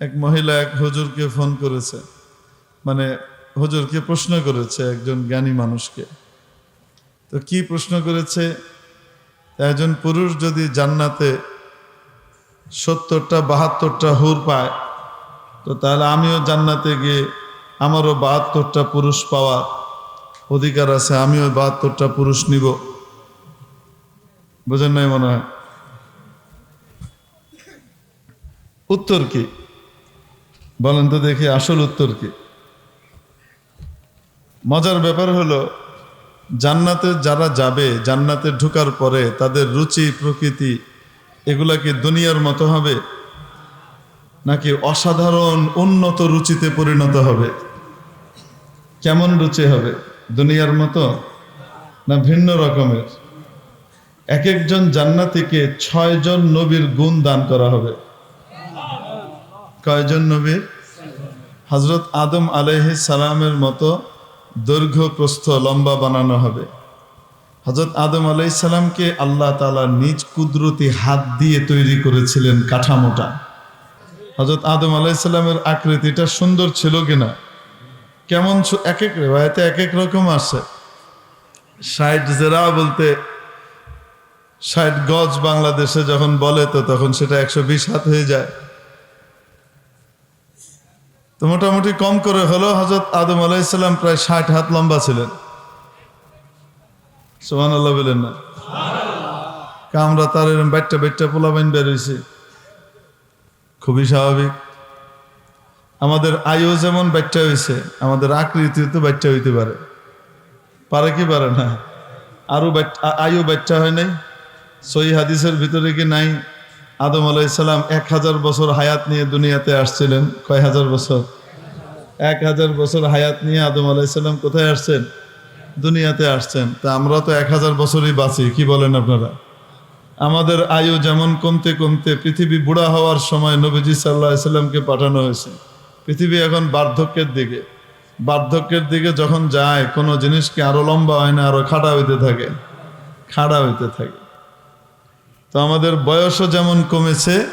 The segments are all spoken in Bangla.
এক মহিলা এক হজুরকে ফোন করেছে। মানে হজুরকে প্রশ্ন করেছে একজন জ্ঞানী মানুষকে। তো কি প্রশ্ন করেছে? একজন পুরুষ যদি জান্নাতে সত্তরটা, বাহাত্তরটা হুর পায়, তো তাহলে আমিও জান্নাতে গিয়ে আমারও বাহাত্তরটা পুরুষ পাওয়ার অধিকার আছে, আমিও বাহাত্তরটা পুরুষ নিব। বুঝেন নাই মনে হয়? উত্তর কি? বলেন তো দেখি আসল উত্তর কি? মজার ব্যাপার হলো, জান্নাতে যারা যাবে, জান্নাতে ঢুকার পরে তাদের রুচি, প্রকৃতি, এগুলা কি দুনিয়ার মতো হবে? নাকি অসাধারণ উন্নত রুচিতে পরিণত হবে? কেমন রুচি হবে? দুনিয়ার মতো? না ভিন্ন রকমের? এক একজন জান্নাতিকে ছয়জন নবীর গুণ দান করা হবে। কয়জন নবীর? হজরত আদম আলহ সালামের মতো দৈর্ঘ্য, প্রস্থ, লম্বা বানানো হবে। হজরত আদম আলাইসাল্লামকে আল্লাহ তালা নিজ কুদরতি হাত দিয়ে তৈরি করেছিলেন কাঠামোটা। হজরত আদম আলাইসাল্লামের আকৃতিটা সুন্দর ছিল কিনা? কেমন এক এক রেবায়তে এক এক রকম আসে। ষাট জেরা বলতে ষাট গজ বাংলাদেশে যখন বলে তো তখন সেটা একশো বিশ হাত হয়ে যায়। তো মোটামুটি কম করে হলো হজরত আদম আলাইসাল্লাম প্রায় ষাট হাত লম্বা ছিলেন। সোহান আল্লাহ বলেন না। আমরা তার এরম বাইটটা বাইটটা পোলাবাইন বেরোইছি খুবই স্বাভাবিক। আমাদের আয়ু যেমন বাচ্চা হয়েছে আমাদের আকৃতি তো বাচ্চা হইতে পারে। পারে কি পারে না? আরও বাচ- আয়ু বাচ্চা হয় নাই। সই হাদিসের ভিতরে কি নাই? আদম আলাইসাল্লাম এক হাজার বছর হায়াত নিয়ে দুনিয়াতে আসছিলেন। কয় হাজার বছর? এক হাজার বছর হায়াত নিয়ে আদম আলাইসাল্লাম কোথায় আসছেন? দুনিয়াতে আসছেন। তা আমরা তো এক হাজার বছরই বাঁচি, কি বলেন আপনারা? আমাদের আয়ু যেমন কমতে কমতে পৃথিবী বুড়া হওয়ার সময় নবীজি সাল্লাহ সাল্লামকে পাঠানো হয়েছে। পৃথিবী এখন বার্ধক্যের দিকে। বার্ধক্যের দিকে যখন যায়, কোনো জিনিসকে আরও লম্বা হয় না আরও খাড়া হইতে থাকে। খাড়া হইতে থাকে। তো আমাদের বয়সও যেমন কমেছে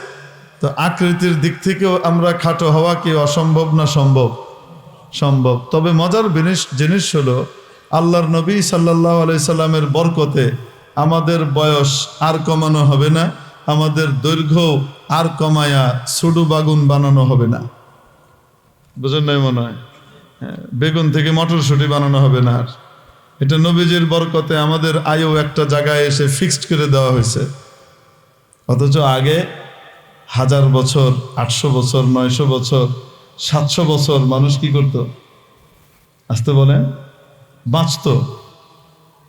তো আকৃতির দিক থেকেও আমরা খাটো হওয়া কি অসম্ভব না সম্ভব? সম্ভব। তবে মজার জিনিস হলো আল্লাহর নবী সাল্লাহ আলাইসাল্লামের বরকতে আমাদের বয়স আর কমানো হবে না আমাদের দৈর্ঘ্য আর কমায়া সুডু বাগুন বানানো হবে না। বুঝেন নাই মনে হয়? হ্যাঁ, বেগুন থেকে মটরশুঁটি বানানো হবে না আর। এটা নবীজির বরকতে আমাদের আয়ু একটা জায়গায় এসে ফিক্সড করে দেওয়া হয়েছে। অথচ আগে হাজার বছর, আটশো বছর, নয়শো বছর, সাতশো বছর মানুষ কি করত? আসতে বলেন, বাঁচত।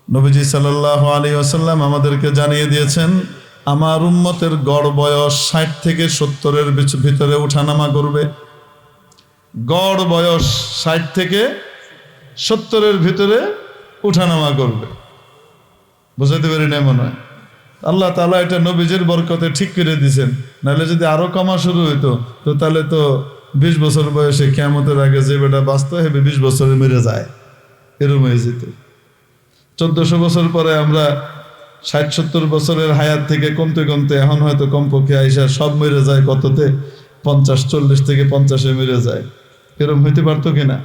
নবীজি সাল্লাহ আলী আসাল্লাম আমাদেরকে জানিয়ে দিয়েছেন, আমার উম্মতের গড় বয়স ষাট থেকে সত্তরের ভিতরে উঠানামা করবে। গড় বয়স ষাট থেকে সত্তরের ভিতরে উঠানামা করবে। বুঝাতে পারি না মনে হয়। আল্লাহ তালা এটা নবীজের বরকতে ঠিক করে দিছেন নাহলে যদি আরও কমা শুরু হইতো, তো তাহলে তো বিশ বছর বয়সে কেমতের আগে যে বেটা বাঁচত হেবে বিশ বছরে মেরে যায়। এরম হয়ে যেত। চোদ্দশো বছর পরে আমরা ষাট সত্তর বছরের হায়াত থেকে কমতে কমতে এখন হয়তো কমপক্ষে আইসা সব মেরে যায় কততে? পঞ্চাশ, চল্লিশ থেকে পঞ্চাশে মেরে যায়। এরম হইতে পারতো কিনা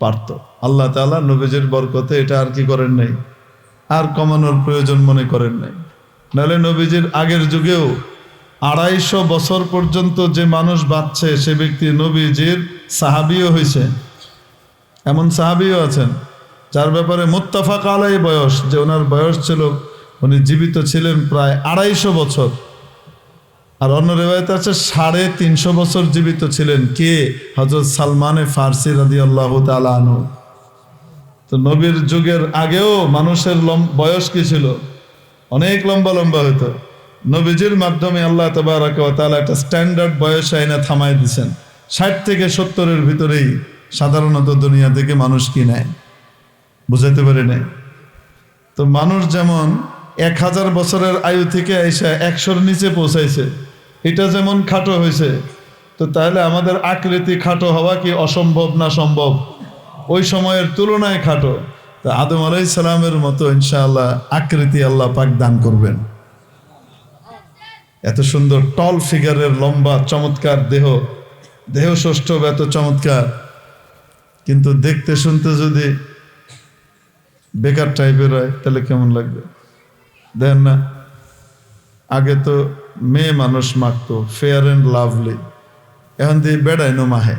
পারতো। আল্লাহ তালা নবীজের বরকতে এটা আর কি করেন নাই? আর কমানোর প্রয়োজন মনে করেন নাই। নাহলে নবীজির আগের যুগেও আড়াইশো বছর পর্যন্ত যে মানুষ বাঁচছে, সে ব্যক্তি নবীজির সাহাবিও হয়েছে এমন সাহাবিও আছেন, যার ব্যাপারে মুত্তাফাক আলাই বয়স, যে ওনার বয়স ছিল, উনি জীবিত ছিলেন প্রায় আড়াইশো বছর। আর অন্য রেবায়ত আছে, সাড়ে তিনশো বছর জীবিত ছিলেন কে? হজরত সালমানে ফার্সি রাদি আল্লাহ তালু তো নবীর যুগের আগেও মানুষের বয়স কি ছিল? অনেক লম্বা লম্বা হতো নবীজির মাধ্যমে আল্লাহ তাআলা একটা স্ট্যান্ডার্ড বয়স আইনা থামাই দিছেন। ষাট থেকে সত্তরের ভিতরেই সাধারণত দুনিয়া থেকে মানুষ কি নেয়? বুঝাইতে পারি নাই। তো মানুষ যেমন এক হাজার বছরের আয়ু থেকে এসে একশোর নিচে পৌঁছাইছে, এটা যেমন খাটো হয়েছে তো তাহলে আমাদের আকৃতি খাটো হওয়া কি অসম্ভব না সম্ভব? ওই সময়ের তুলনায় খাটো। তা আদম আলাই সালামের মতো ইনশাআল্লাহ আকৃতি আল্লাহ পাক দান করবেন। এত সুন্দর টল ফিগারের লম্বা চমৎকার দেহ। দেহ ষষ্ঠ এত চমৎকার। কিন্তু দেখতে শুনতে যদি বেকার টাইপের হয়, তাহলে কেমন লাগবে? দেখেন না। আগে তো মেয়ে মানুষ মাখতো ফেয়ার অ্যান্ড লাভলি এখন দিয়ে বেড়াইনো মাহে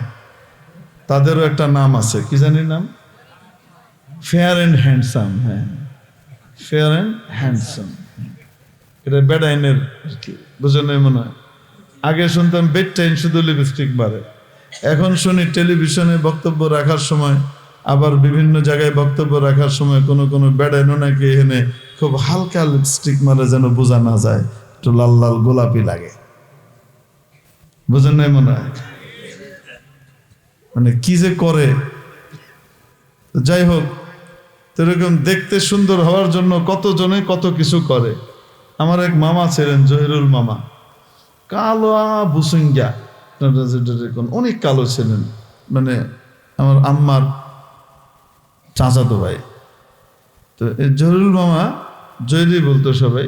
তাদেরও একটা নাম আছে, কি জানি নাম? ফেয়ার অ্যান্ড হ্যান্ডসাম হ্যাঁ। ফেয়ার অ্যান্ড হ্যান্ডসাম এটা বেডাইনের বুঝে নেই মনে হয়। আগে শুনতাম বেড টাইম শুধু লিপস্টিক মারে এখন শুনি টেলিভিশনে বক্তব্য রাখার সময়, আবার বিভিন্ন জায়গায় বক্তব্য রাখার সময় কোনো কোনো বেডাইনও নাকি এখানে খুব হালকা লিপস্টিক মারে যেন বোঝা না যায়, একটু লাল লাল গোলাপি লাগে। বুঝেন মনে হয়? মানে কি যে করে। যাই হোক তো এরকম দেখতে সুন্দর হওয়ার জন্য কতজনে কত কিছু করে। আমার এক মামা ছিলেন, জহিরুল মামা। কালো বুসুঙ্গা অনেক কালো ছিলেন মানে আমার আম্মার চাচাতো ভাই তো এই জহিরুল মামা জয়রি বলতো সবাই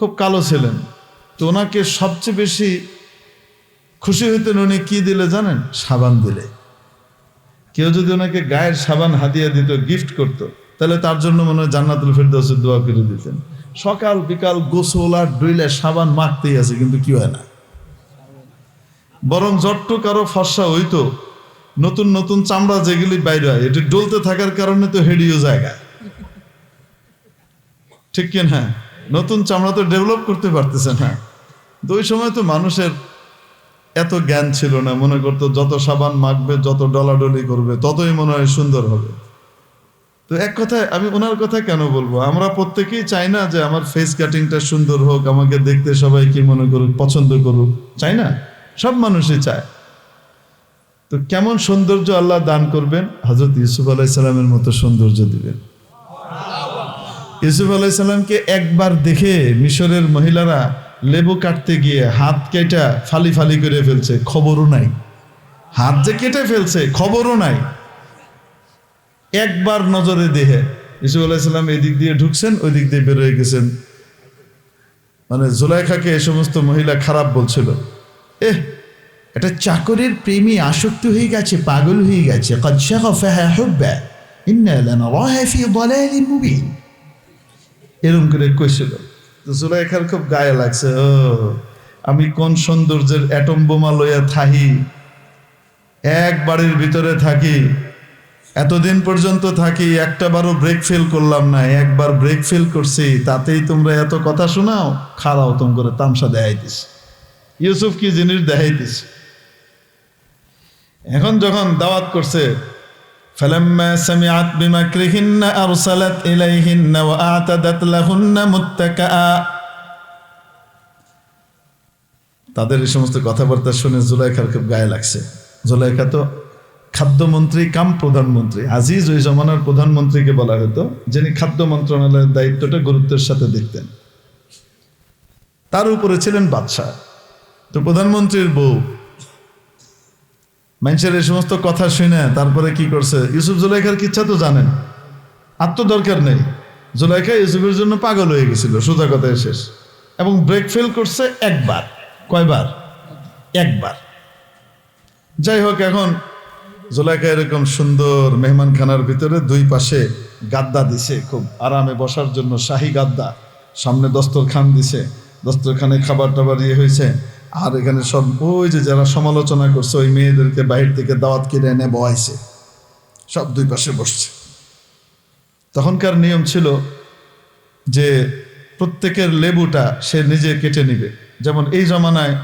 খুব কালো ছিলেন তো ওনাকে সবচেয়ে বেশি খুশি হইতেন উনি কি দিলে জানেন সাবান দিলে কেউ যদি ওনাকে গায়ের সাবান হাদিয়া দিত গিফট করতো, তাহলে তার জন্য মনে হয় জান্নাতুল ফেরদৌসের দোয়া করে দিতেন। সকাল বিকাল গোসল আর ডইলে সাবান মাখতেই আছে, কিন্তু কি হয় না। বরং জট্ট কারও ফর্সা হইতো, নতুন নতুন চামড়া যেগুলি বাইরে হয়, এটি ডলতে থাকার কারণে তো হেডিও জায়গা। ঠিক কিনা? নতুন চামড়া তো ডেভেলপ করতে পারতেছে না। তো ওই সময় তো মানুষের এত জ্ঞান ছিল না, মনে করতো যত সাবান মাখবে, যত ডলাডলি করবে, ততই মনে হয় সুন্দর হবে। তো এক কথায় আমি ওনার কথা কেন বলব? আমরা প্রত্যেকেই চাই না যে আমার ফেস কাটিংটা সুন্দর হোক, আমাকে দেখতে সবাই কি মনে করুক, পছন্দ করুক। চাই না, সব মানুষই চায়। তো কেমন সৌন্দর্য আল্লাহ দান করবেন? হজরত ইউসুফ আলাইসাল্লামের মতো সৌন্দর্য দিবেন। ইউসুফ আলাইসাল্লামকে একবার দেখে মিশরের মহিলারা লেবু কাটতে গিয়ে হাত কেটা ফালি ফালি করে ফেলছে, খবরও নাই। হাত যে কেটে ফেলছে, খবরও নাই। একবার নজরে দেহে, ইসু আলাইসাল্লাম এদিক দিয়ে ঢুকছেন ওই দিক দিয়ে বেরোয় গেছেন। মানে জোলাইখাকে এ সমস্ত মহিলা খারাপ বলছিল। এ এটা চাকরির প্রেমী আসক্ত হয়ে গেছে, পাগল হয়ে গেছে। এরম করে কইছিল। জুলাইখার খুব গায়ে লাগছে, ও। আমি কোন সৌন্দর্যের অ্যাটম বোমা লইয়া থাহি? এক বাড়ির ভিতরে থাকি। এতদিন পর্যন্ত থাকি একটা বারও ব্রেক ফেল করলাম না, একবার ব্রেক ফেল করছি। তাতেই তোমরা এত কথা শোনাও খারাও তোম করে তামসা দেখাইতিস ইউসুফ কি জিনিস দেখাইতিস এখন যখন দাওয়াত করছে فلما سمعت بمكرهن أرسلت إليهن وأعتدت لهن متكئا তাদের এই সমস্ত কথাবার্তা শুনে জুলাইখার খুব গায়ে লাগছে জুলাইখা তো খাদ্যমন্ত্রী কাম প্রধানমন্ত্রী আজিজ ওই জমানার প্রধানমন্ত্রীকে বলা হতো যিনি খাদ্য মন্ত্রণালয়ের দায়িত্বটা গুরুত্বের সাথে দেখতেন তার উপরে ছিলেন বাদশাহ তো প্রধানমন্ত্রীর বউ মানুষের এই সমস্ত কথা শুনে তারপরে কি করছে? ইউসুফ জুলাইখার কিচ্ছা তো জানেন? আর তো দরকার নেই। জুলাইখা ইউসুফের জন্য পাগল হয়ে গেছিল, সোজা কথায় শেষ। এবং ব্রেক ফেল করছে একবার। কয়বার? একবার। যাই হোক, এখন জোলাইকা এরকম সুন্দর মেহমানখানার ভিতরে দুই পাশে গাদ্দা দিছে, খুব আরামে বসার জন্য শাহী গাদ্দা। সামনে দস্তরখান দিছে। দস্তরখানে খাবার টাবার ইয়ে হয়েছে। আর এখানে সব ওই যে যারা সমালোচনা করছে, ওই মেয়েদেরকে বাইরে থেকে দাওয়াত কিনে এনে বয়াইছে সব দুই পাশে বসছে। তখনকার নিয়ম ছিল যে প্রত্যেকের লেবুটা সে নিজে কেটে নিবে। যেমন এই জমানায়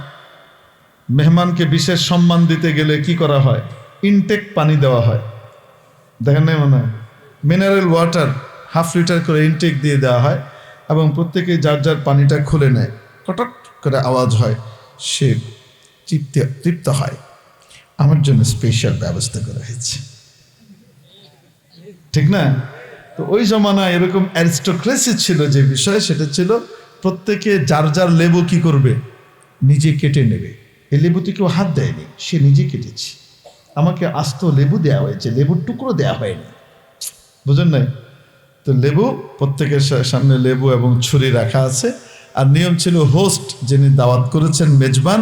মেহমানকে বিশেষ সম্মান দিতে গেলে কি করা হয়? ইনটেক পানি দেওয়া হয়। দেখেন নাই মনে হয়? মিনারেল ওয়াটার হাফ লিটার করে ইনটেক দিয়ে দেওয়া হয় এবং প্রত্যেকে যার যার পানিটা খুলে নেয় কটক করে আওয়াজ হয়। সে তৃপ্তি, তৃপ্ত হয়। আমার জন্য স্পেশাল ব্যবস্থা করা হয়েছে। ঠিক না? তো ওই জমানায় এরকম অ্যারিস্টোক্রেসি ছিল যে বিষয়, সেটা ছিল প্রত্যেকে যার যার লেবু কি করবে, নিজে কেটে নেবে। এই লেবুতে কেউ হাত দেয়নি, সে নিজে কেটেছে। আমাকে আস্ত লেবু দেওয়া হয়েছে, লেবুর টুকরো দেওয়া হয়নি। বুঝেন নাই? তো লেবু, প্রত্যেকের সামনে লেবু এবং ছুরি রাখা আছে। আর নিয়ম ছিল হোস্ট যিনি দাওয়াত করেছেন মেজবান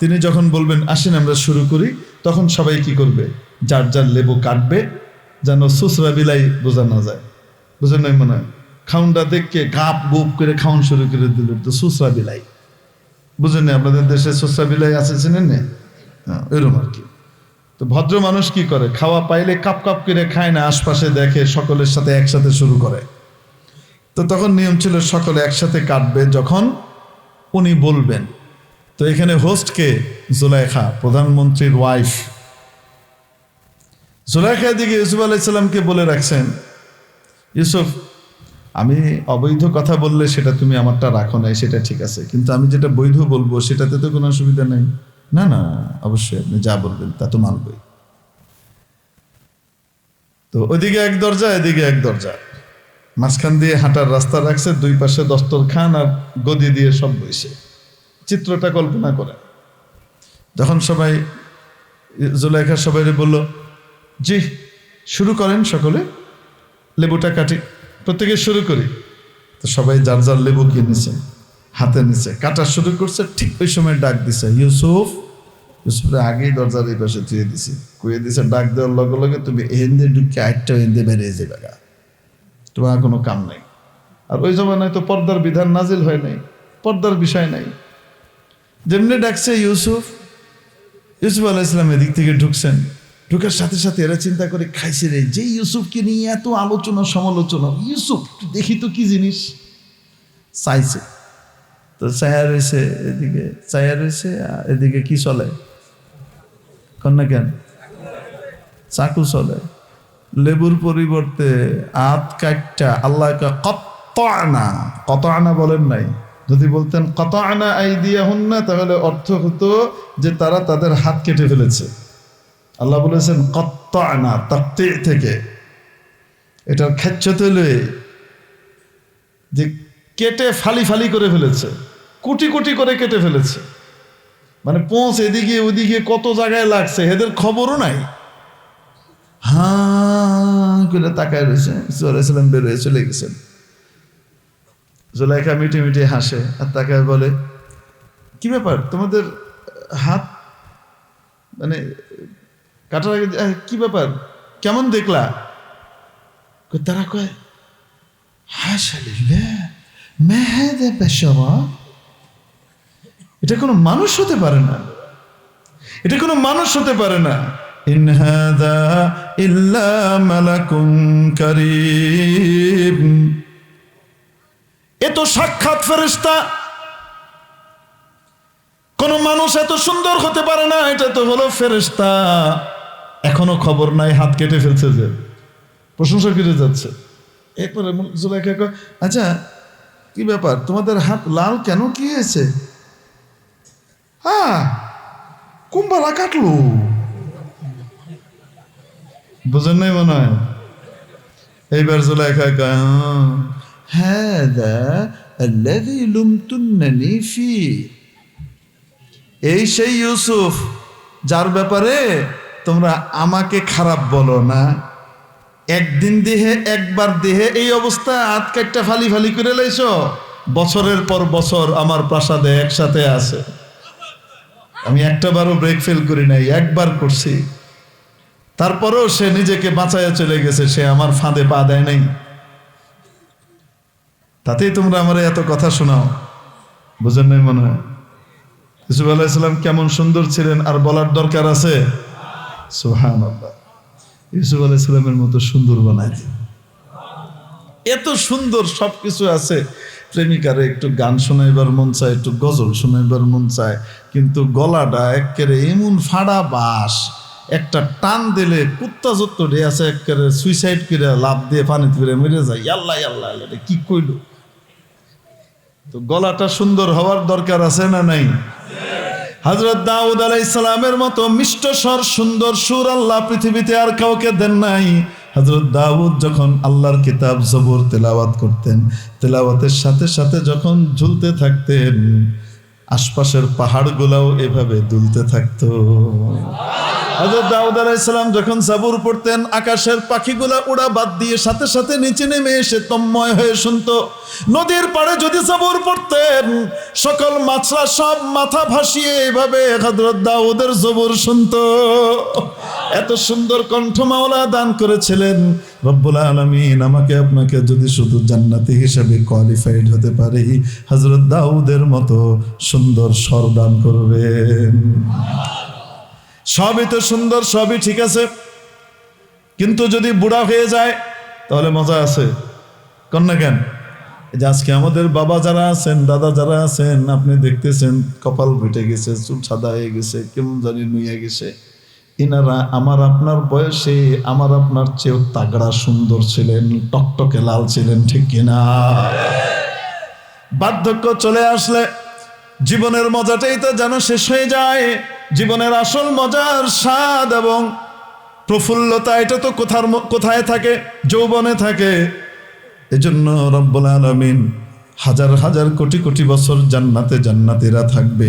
তিনি যখন বলবেন আসেন আমরা শুরু করি তখন সবাই কি করবে? যার যার লেবু কাটবে যেন সুসরা বিলাই বোঝা না যায়। বুঝেন নাই মনে হয়? খাউনটা দেখকে গাপ গুপ করে খাউন শুরু করে দিল তো সুসরা বিলাই। বুঝেন আপনাদের দেশে সুসরা বিলাই আছে চিনেন না হ্যাঁ, এরকম আর কি। তো ভদ্র মানুষ কি করে? খাওয়া পাইলে কাপ কাপ করে খায় না আশপাশে দেখে সকলের সাথে একসাথে শুরু করে। তো তখন নিয়ম ছিল সকলে একসাথে কাটবে যখন উনি বলবেন। তো এখানে হোস্টকে জুলাইখা, প্রধানমন্ত্রীর ওয়াইফ জুলাইখা দিকে ইউসুফ আলাইসাল্লামকে বলে রাখছেন, ইউসুফ, আমি অবৈধ কথা বললে সেটা তুমি আমারটা রাখো নাই, সেটা ঠিক আছে। কিন্তু আমি যেটা বৈধ বলব, সেটাতে তো কোনো অসুবিধা নেই। না না, অবশ্যই আপনি যা বলবেন, তা তো মানবই। তো ওইদিকে এক দরজা, এদিকে এক দরজা। মাঝখান দিয়ে হাঁটার রাস্তা রাখছে, দুই পাশে দস্তরখান আর গদি দিয়ে সব বইছে। চিত্রটা কল্পনা করে যখন সবাই, জুলাইখা সবাই বলল, জি, শুরু করেন সকলে, লেবুটা কাটি, প্রত্যেকে শুরু করি। তো সবাই যার যার লেবু কিনে নিছে, হাতে নিছে, কাটা শুরু করছে, ঠিক ওই সময় ডাক দিছে, ইউসুফ, ইউসুফের আগেই দরজার এই পাশে থুয়ে দিছি। কুয়ে দিছে, ডাক দেওয়ার লগে লগে তুমি এহেন্দে ঢুকে আটটা এহেন্দে বেরিয়ে যাবে তোমার কোনো কাম নাই। আর ওই জমানায় তো পর্দার বিধান নাজিল হয় নাই, পর্দার বিষয় নাই। যেমনি ডাকছে ইউসুফ ইউসুফ আলাহ ইসলাম এদিক থেকে ঢুকছেন। ঢুকার সাথে সাথে এরা চিন্তা করে, খাইছে রে, যে ইউসুফকে নিয়ে এত আলোচনা, সমালোচনা, ইউসুফ দেখি তো কি জিনিস। চাইছে। তো চায়া রয়েছে এদিকে, চায়া রয়েছে এদিকে কি চলে? কন্যা কেন? চাকু চলে। লেবুর পরিবর্তে আত কাটটা আল্লাহকে কত আনা কত আনা বলেন নাই। যদি বলতেন কত আনা আই দিয়া হন না তাহলে অর্থ হতো যে তারা তাদের হাত কেটে ফেলেছে। আল্লাহ বলেছেন কত আনা তক্তে থেকে। এটার খেচ্ছত হলে যে কেটে ফালি ফালি করে ফেলেছে, কোটি কোটি করে কেটে ফেলেছে। মানে পৌঁছ এদিকে ওদিকে কত জায়গায় লাগছে, এদের খবরও নাই। হ্যাঁ করে তাকায় রয়েছে। সাল্লাম বেরোয় চলে গেছেন। জোলাইখা মিটি মিটি হাসে আর তাকায় বলে, কি ব্যাপার? তোমাদের হাত মানে কাটার আগে কি ব্যাপার? কেমন দেখলা? তারা কয় এটা কোনো মানুষ হতে পারে না। এটা কোনো মানুষ হতে পারে না। ইন হাদা ইল্লা মালাকুন কারীম এ তো সাক্ষাৎ ফেরেশতা, কোন মানুষ এত সুন্দর হতে পারে না, এটা তো হলো ফেরেশতা। এখনও খবর নাই, হাত কেটে ফেলছে যে। প্রশংসা কেটে যাচ্ছে। এরপরে আচ্ছা কি ব্যাপার? তোমাদের হাত লাল কেন কি হয়েছে? হ্যাঁ কুম্বালা কাটলো। বুঝেন নাই মনে হয় এইবার জুলাইখা কয় হ্যাঁ الذي لمتنني فيه এই সেই ইউসুফ যার ব্যাপারে তোমরা আমাকে খারাপ বলো না একদিন দেহে একবার দেহে এই অবস্থা হাত কাটটা ফালি ফালি করে লাইছ বছরের পর বছর আমার প্রাসাদে একসাথে আছে আমি একটা বারও ব্রেক ফেল করি নাই একবার করছি তারপরেও সে নিজেকে বাঁচাইয়া চলে গেছে, সে আমার ফাঁদে পা দেয় নাই। তাতেই তোমরা আমার এত কথা শোনাও। বুঝেন নাই মনে হয়? ইসুফ আলাইসাল্লাম কেমন সুন্দর ছিলেন, আর বলার দরকার আছে? সোহান ইউসুফ আলাইসাল্লামের মতো সুন্দর বানায়। এত সুন্দর সব কিছু আছে। প্রেমিকারে একটু গান শোনাইবার মন চায়, একটু গজল শোনাইবার মন চায়, কিন্তু গলাটা একেবারে এমন ফাড়া বাস। একটা টান দিলে কুত্তা যত ডে আছে, একেবারে সুইসাইড করে লাভ দিয়ে পানিতে ফিরে মেরে যায়। আল্লাহ আল্লাহ আল্লাহ কি কইল? তো গলাটা সুন্দর হওয়ার দরকার আছে না নাই? হজরত দাউদ আলাইসালামের মতো মিষ্ট স্বর, সুন্দর সুর আল্লাহ পৃথিবীতে আর কাউকে দেন নাই। হজরত দাউদ যখন আল্লাহর কিতাব জবর তেলাওয়াত করতেন, তেলাওয়াতের সাথে সাথে যখন ঝুলতে থাকতেন আশপাশের পাহাড়গুলাও এভাবে দুলতে থাকতো। হযরত দাউদ আলাইহিস সালাম যখন সাবুর পড়তেন, আকাশের পাখিগুলা উড়া বাদ দিয়ে সাথে সাথে নিচে নেমে এসে তন্ময় হয়ে শুনতো। নদীর পাড়ে যদি সাবুর পড়তেন, সকল মাছরা সব মাথা ভাসিয়ে এইভাবে হযরত দাউদের জবুর শুনতো। এত সুন্দর কণ্ঠ মাওলা দান করেছিলেন। রব্বুল আলমিন আমাকে আপনাকে যদি শুধু জান্নাতি হিসাবে কোয়ালিফাইড হতে পারি, হযরত দাউদের মতো সুন্দর স্বর দান করবেন। সবই তো সুন্দর, সবই ঠিক আছে। কিন্তু যদি বুড়া হয়ে যায়, তাহলে মজা আছে। কন্যা কেন? যে আজকে আমাদের বাবা যারা আছেন, দাদা যারা আছেন, আপনি দেখতেছেন, কপাল ফেটে গেছে, চুল সাদা হয়ে গেছে, কেমন জানি নুয়ে গেছে। ইনারা আমার আপনার বয়সে, আমার আপনার চেয়েও তাগড়া সুন্দর ছিলেন, টকটকে লাল ছিলেন, ঠিক কিনা? বার্ধক্য চলে আসলে, জীবনের মজাটাই তো যেন শেষ হয়ে যায়। জীবনের আসল মজার স্বাদ এবং প্রফুল্লতা, এটা তো কোথার কোথায় থাকে? যৌবনে থাকে। এজন্য রব্বুল আলামিন হাজার হাজার কোটি কোটি বছর জান্নাতে জান্নাতিরা থাকবে।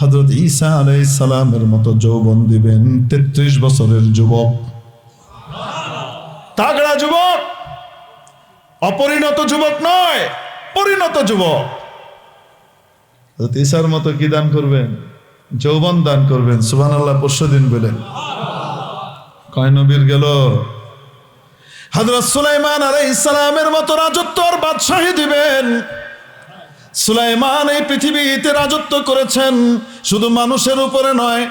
হযরত ঈসা আলাইহিস সালামের মতো যৌবন দিবেন তেত্রিশ বছরের যুবক। তাগড়া যুবক, অপরিণত যুবক নয়, পরিণত যুবক। ঈসার মতো কি দান করবেন? যৌবন দান করবেন সুবান আল্লাহ পরশু দিন বলেন কয় নবীর গেল? হযরত সুলাইমান আলাইহিস ইসলামের মতো রাজত্ব আর বাদশাহী দিবেন। সুলাইমান এই পৃথিবীতে রাজত্ব করেছেন শুধু মানুষের উপরে নয়,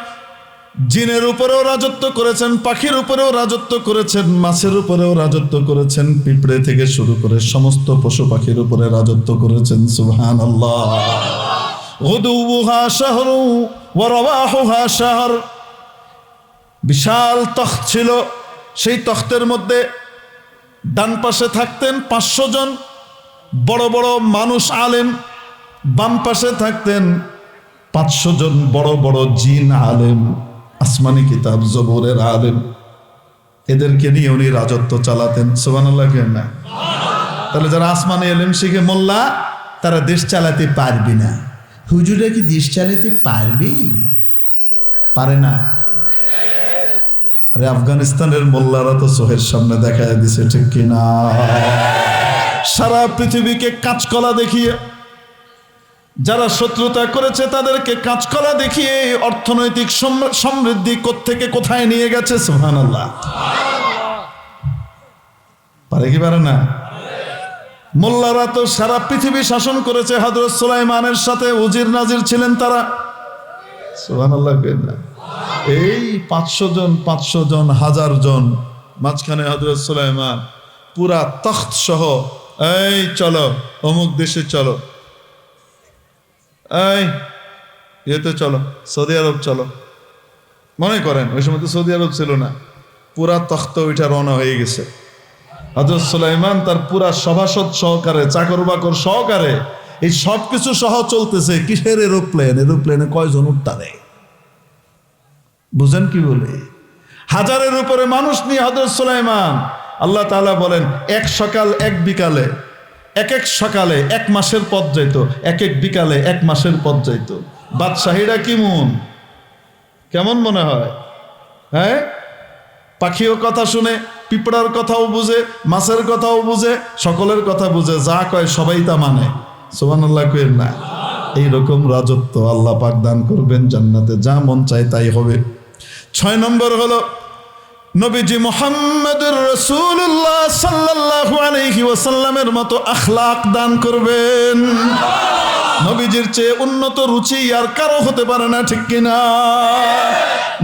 জিনের উপরেও রাজত্ব করেছেন, পাখির উপরেও রাজত্ব করেছেন, মাছের উপরেও রাজত্ব করেছেন, পিঁপড়ে থেকে শুরু করে সমস্ত পশু পাখির উপরে রাজত্ব করেছেন সুহান আল্লাহ বিশাল তখ্ত ছিল, সেই তখ্তের মধ্যে ডান পাশে থাকতেন পাঁচশো জন বড় বড় মানুষ আলেম, বাম পাশে থাকতেন পাঁচশো জন বড় বড় জিন আলেম, আসমানি কিতাব, জবরের আলেম। এদেরকে নিয়ে উনি রাজত্ব চালাতেন। সোবানুল্লাহ না? তাহলে যারা আসমানি এলেম শিখে মোল্লা, তারা দেশ চালাতে পারবে না। হুজুরা কি দেশ চালাতে পারবে? পারে না। আরে আফগানিস্তানের মোল্লারা তো সোহের সামনে দেখা দিছে, ঠিক কিনা সারা পৃথিবীকে কাঁচকলা দেখিয়ে, যারা শত্রুতা করেছে তাদেরকে কাঁচকলা দেখিয়ে অর্থনৈতিক সম- সমৃদ্ধি থেকে কোথায় নিয়ে গেছে? সোহান আল্লাহ পারে কি পারে না? মোল্লারা তো সারা পৃথিবী শাসন করেছে হজরত সুলাইমানের সাথে উজির নাজির ছিলেন তারা। সোহান আল্লাহ না। এই পাঁচশো জন পাঁচশো জন, হাজার জন, মাঝখানে হজরত সুলাইমান, পুরা তখ্ত সহ, এই চলো, অমুক দেশে চলো। এই, ইয়েতে চলো, সৌদি আরব চলো। মনে করেন, ওই সময় তো সৌদি আরব ছিল না। পুরা তখ্ত ওইটা রওনা হয়ে গেছে। হজরত সুলাইমান তার পুরা সভাসদ সহকারে চাকর বাকর সহকারে, এই সব কিছু সহ চলতেছে। কিসের এরোপ্লেন এরোপ্লেনে কয়জন উঠতারে? বুঝেন কি বলে? হাজারের উপরে মানুষ নিয়ে হজরত সুলাইমান, আল্লাহ তাআলা বলেন, এক সকাল, এক বিকালে, এক এক সকালে এক মাসের পথ যাইত, এক এক বিকালে এক মাসের পথ যাইত। বাদশাহীরা কি মন? কেমন মনে হয়? হ্যাঁ? পাখিও কথা শুনে, পিঁপড়ার কথাও বুঝে, মাছের কথাও বুঝে, সকলের কথা বুঝে, যা কয় সবাই তা মানে। সোমান আল্লাহ কের না? এইরকম রাজত্ব আল্লাহ পাক দান করবেন জান্নাতে, যা মন চায় তাই হবে। ছয় নম্বর হলো, নবীজি মোহাম্মদুর রসুল্লাহ সাল্লাল্লাহু আলাইহি ওয়াসাল্লামের মতো আখলাক দান করবেন। নবীজির চেয়ে উন্নত রুচি আর কারও হতে পারে না, ঠিক কিনা?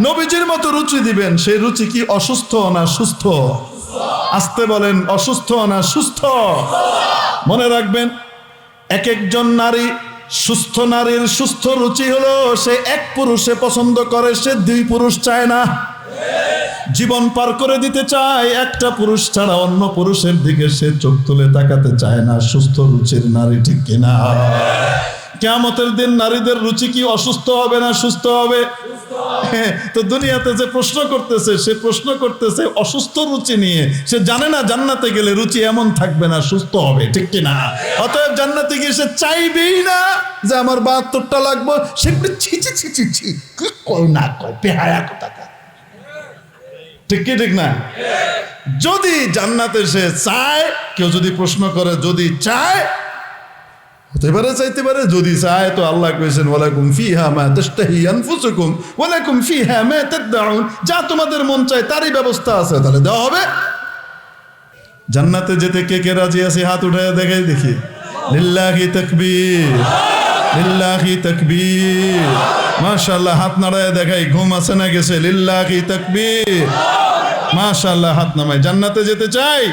নবীজির মতো রুচি দিবেন, সেই রুচি কি অসুস্থ না সুস্থ? আসতে বলেন, অসুস্থ না সুস্থ? মনে রাখবেন, এক একজন নারী সুস্থ নারীর সুস্থ রুচি হলো, সে এক পুরুষে পছন্দ করে, সে দুই পুরুষ চায় না। জীবন পার করে দিতে চায়, একটা পুরুষ ছাড়া অন্য পুরুষের দিকে সে চোখ তুলে তাকাতে চায় না, সুস্থ রুচির নারী ঠিক কিনা। কেমতের দিন নারীদের রুচি কি অসুস্থ হবে না সুস্থ হবে? তো দুনিয়াতে যে প্রশ্ন করতেছে, সে প্রশ্ন করতেছে অসুস্থ রুচি নিয়ে। সে জানে না জান্নাতে গেলে রুচি এমন থাকবে না, সুস্থ হবে, ঠিক কিনা অতএব জান্নাতে গিয়ে সে চাইবেই না যে আমার বাহাত্তরটা লাগবে। সে ছি ছি ছি কি কয় না কয় পেহায়া কোথাকার? ঠিক কি, ঠিক না? যদি জান্নাতে সে চায়, কেউ যদি প্রশ্ন করে, যদি চায় হতে পারে চাইতে পারে যদি চায়, তো আল্লাহ কইছেন ওয়ালাকুম ফিহা মা তাশতাহি আনফুসুকুম ওয়ালাকুম ফিহা মা তাদউন। যা তোমাদের মন চায়, তারই ব্যবস্থা আছে। তাহলে দেওয়া হবে। জান্নাতে যেতে কে কে রাজি আছে? হাত উঠায় দেখাই দেখি। লিল্লাহি তাকবীর লিল্লাহি তাকবীর। মাশাআল্লাহ, হাত নাড়ায় দেখাই, ঘুম আছে না গেছে? লিল্লাহি তাকবীর। মাশাআল্লাহ, হাত নামায়। জান্নাতে যেতে চাই?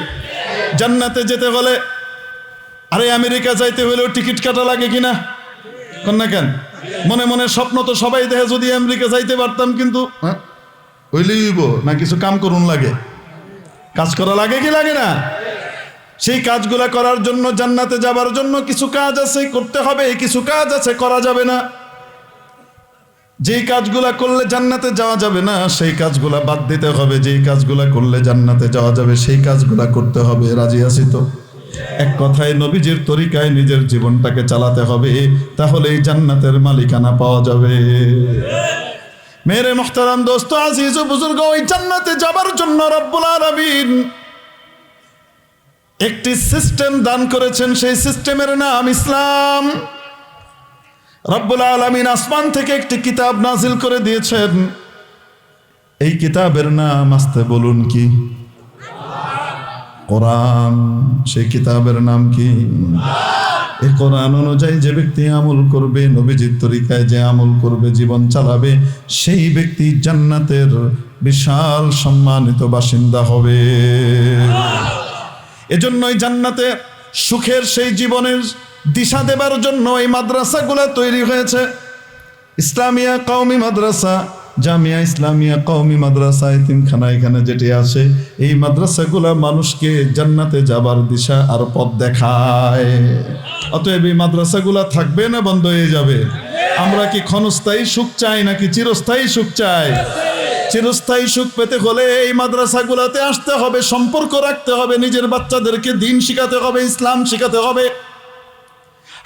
জান্নাতে যেতে হলে আরে আমেরিকা যাইতে হলেও টিকিট কাটা লাগে কিনা? না কেন? মনে মনে স্বপ্ন তো সবাই দেখে যদি আমেরিকা যাইতে পারতাম কিন্তু হ্যাঁ? হইলেই হইব, না কিছু কাম করুন লাগে। কাজ করা লাগে কি লাগে না? সেই কাজগুলা করার জন্য, জান্নাতে যাবার জন্য কিছু কাজ আছে, করতে হবে কিছু কাজ আছে, করা যাবে না। যেই কাজগুলা করলে জান্নাতে যাওয়া যাবে না, সেই কাজগুলা বাদ দিতে হবে। যেই কাজগুলা করলে জান্নাতে যাওয়া যাবে, সেই কাজগুলা করতে হবে। রাজি আছি তো? এক কথায় নবীজির তরিকায় নিজের জীবনটাকে চালাতে হবে তাহলে এই জান্নাতের মালিকানা পাওয়া যাবে। মেরে মোহতারাম দোস্ত, আজিজ বুজুর্গ, ওই জান্নাতে যাবার জন্য রব্বুল আলামিন একটি সিস্টেম দান করেছেন, সেই সিস্টেমের নাম ইসলাম। রব্বুল আলামিন আসমান থেকে একটি কিতাব নাজিল করে দিয়েছেন। এই কিতাবের নাম আসতে বলুন কি? কোরআন, সেই কিতাবের নাম কি? এই কোরআন অনুযায়ী যে ব্যক্তি আমল করবে, নবীজির তরিকায় যে আমল করবে, জীবন চালাবে, সেই ব্যক্তি জান্নাতের বিশাল সম্মানিত বাসিন্দা হবে। এজন্যই জান্নাতে সুখের সেই জীবনের দিশা দেবার জন্য এই মাদ্রাসাগুলো তৈরি হয়েছে। ইসলামিয়া কওমি মাদ্রাসা জামিয়া ইসলামিয়া কওমি মাদ্রাসা এতিমখানা এখানে যেটি আছে, এই মাদ্রাসাগুলো মানুষকে জান্নাতে যাবার দিশা আর পথ দেখায়। অতএব এই মাদ্রাসাগুলো থাকবে না, বন্ধ হয়ে যাবে। আমরা কি ক্ষণস্থায়ী সুখ চাই নাকি চিরস্থায়ী সুখ চাই? চিরস্থায়ী সুখ পেতে হলে এই মাদ্রাসাগুলোতে আসতে হবে, সম্পর্ক রাখতে হবে, নিজের বাচ্চাদেরকে দিন শিখাতে হবে, ইসলাম শিখাতে হবে।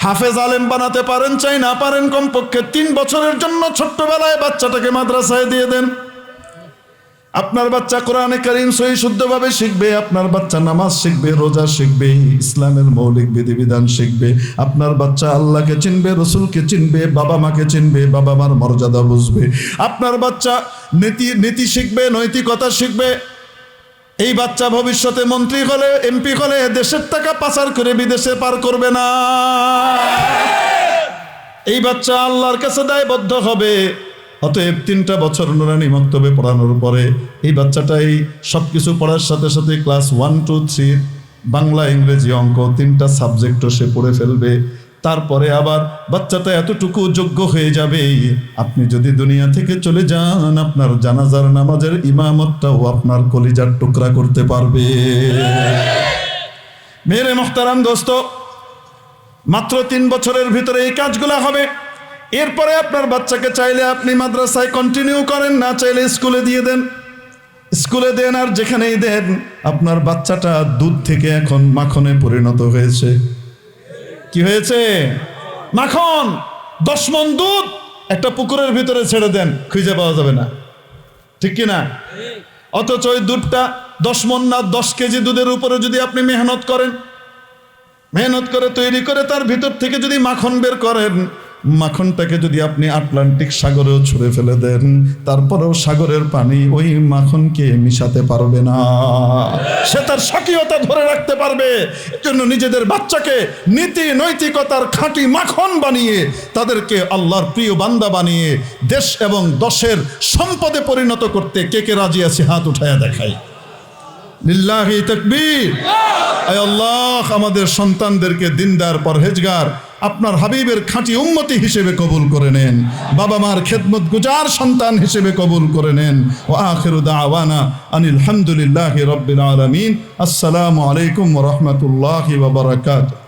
হাফেজ আলেম বানাতে পারেন, চাই না পারেন, কমপক্ষে তিন বছরের জন্য ছোট্টবেলায় বাচ্চাটাকে মাদ্রাসায় দিয়ে দেন। আপনার বাচ্চা কোরআনে করিম সহি শুদ্ধভাবে শিখবে, আপনার বাচ্চা নামাজ শিখবে, রোজা শিখবে, ইসলামের মৌলিক বিধিবিধান শিখবে, আপনার বাচ্চা আল্লাহকে চিনবে, রসুলকে চিনবে, বাবা মাকে চিনবে, বাবা মার মর্যাদা বুঝবে। আপনার বাচ্চা নীতি নীতি শিখবে, নৈতিকতা শিখবে এই বাচ্চা ভবিষ্যতে মন্ত্রী হলে, এমপি হলে দেশের টাকা পাচার করে বিদেশে পার করবে না। এই বাচ্চা আল্লাহর কাছে দায়বদ্ধ হবে। অতএব তিনটা বছর নুরানি মক্তবে পড়ানোর পরে এই বাচ্চাটাই সব কিছু পড়ার সাথে সাথে class one two three Bangla ইংরেজি অঙ্ক তিনটা সাবজেক্টও সে পড়ে ফেলবে। তারপরে আবার বাচ্চাটা এতটুকু যোগ্য হয়ে যাবে। আপনি যদি দুনিয়া থেকে চলে যান, আপনার জানাজার নামাজের ইমামতটাও আপনার কলিজার টুকরা করতে পারবে। মেরে মোহতারাম দোস্ত, মাত্র তিন বছরের ভিতরে এই কাজগুলো হবে। এরপরে আপনার বাচ্চাকে চাইলে আপনি মাদ্রাসায় কন্টিনিউ করেন, না চাইলে স্কুলে দিয়ে দেন। স্কুলে দেন আর যেখানেই দেন, আপনার বাচ্চাটা দুধ থেকে এখন মাখনে পরিণত হয়েছে। কি হয়েছে? মাখন, দশ মন দুধ একটা পুকুরের ভিতরে ছেড়ে দেন, খুঁজে পাওয়া যাবে না। ঠিক কি না অথচ ওই দুধটা দশ মন না দশ কেজি দুধের উপরে যদি আপনি মেহনত করেন, মেহনত করে তৈরি করে তার ভিতর থেকে যদি মাখন বের করেন মাখনটাকে যদি আপনি আটলান্টিক সাগরেও ছুঁড়ে ফেলে দেন, তারপরেও সাগরের পানি ওই মাখনকে মিশাতে পারবে না। সে তার স্বকীয়তা ধরে রাখতে পারবে। জন্য নিজেদের বাচ্চাকে নীতি নৈতিকতার খাঁটি মাখন বানিয়ে, তাদেরকে আল্লাহর প্রিয় বান্দা বানিয়ে, দেশ এবং দশের সম্পদে পরিণত করতে কে কে রাজি আছে হাত উঠায়া দেখায় লিল্লাহি তাকবীর। আল্লাহ, আমাদের সন্তানদেরকে দিনদার পরহেজগার আপনার হাবিবের খাঁটি উম্মতি হিসেবে কবুল করে নেন। বাবা মার খেদমত গুজার সন্তান হিসেবে কবুল করে নেন। ও আখের দাওয়ানা আনিল হামদুলিল্লাহ রবিন আলমিন। আসসালামু আলাইকুম রহমতুল্লাহ বাবরাকাত